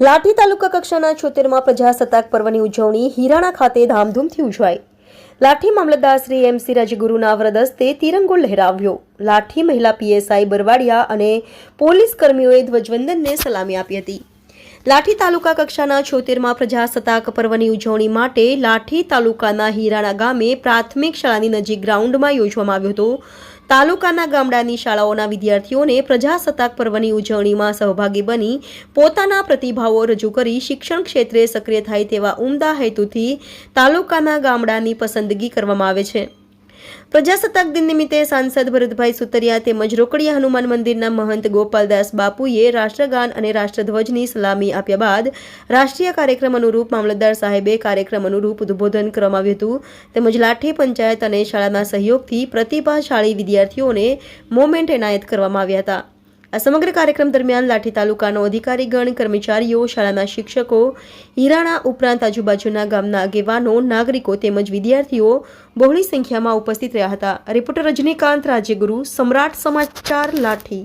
લાઠી તાલુકા કક્ષાના છોતેરમાં પ્રજાસત્તાક પર્વની ઉજવણી હિરાણા ખાતે ધામધૂમથી ઉજવાઈ. લાઠી મામલતદાર શ્રી એમસી રાજગુરુના વ્રદસ્તે તિરંગો લહેરાવ્યો. લાઠી મહિલા પીએસઆઈ બરવાડિયા અને પોલીસ કર્મીઓએ ધ્વજવંદનને સલામી આપી હતી. લાઠી તાલુકા કક્ષાના છોતેરમાં પ્રજાસત્તાક પર્વની ઉજવણી માટે લાઠી તાલુકાના હિરાણા ગામે પ્રાથમિક શાળાની નજીક ગ્રાઉન્ડમાં યોજવામાં આવ્યો હતો. તાલુકાના ગામડાની શાળાઓના વિદ્યાર્થીઓને પ્રજાસત્તાક પર્વની ઉજવણીમાં સહભાગી બની પોતાના પ્રતિભાવો રજૂ કરી શિક્ષણ ક્ષેત્રે સક્રિય થાય તેવા ઉમદા હેતુથી તાલુકાના ગામડાની પસંદગી કરવામાં આવે છે. પ્રજાસત્તાક દિન નિમિત્તે સાંસદ ભરતભાઈ સુતરિયા તેમજ રોકડિયા હનુમાન મંદિરના મહંત ગોપાલદાસ બાપુએ રાષ્ટ્રગાન અને રાષ્ટ્રધ્વજની સલામી આપ્યા બાદ રાષ્ટ્રીય કાર્યક્રમ અનુરૂપ મામલતદાર સાહેબે કાર્યક્રમ અનુરૂપ ઉદબોધન કરવામાં હતું. તેમજ લાઠી પંચાયત અને શાળાના સહયોગથી પ્રતિભાશાળી વિદ્યાર્થીઓને મોમેન્ટ એનાયત કરવામાં આવ્યા હતા. આ સમગ્ર કાર્યક્રમ દરમિયાન લાઠી તાલુકાનો અધિકારીગણ કર્મચારીઓ, શાળાના શિક્ષકો, હિરાણા ઉપરાંત આજુબાજુના ગામના આગેવાનો, નાગરિકો તેમજ વિદ્યાર્થીઓ બહોળી સંખ્યામાં ઉપસ્થિત રહ્યા હતા. રિપોર્ટર રજનીકાંત રાજ્યગુરુ, સમ્રાટ સમાચાર લાઠી.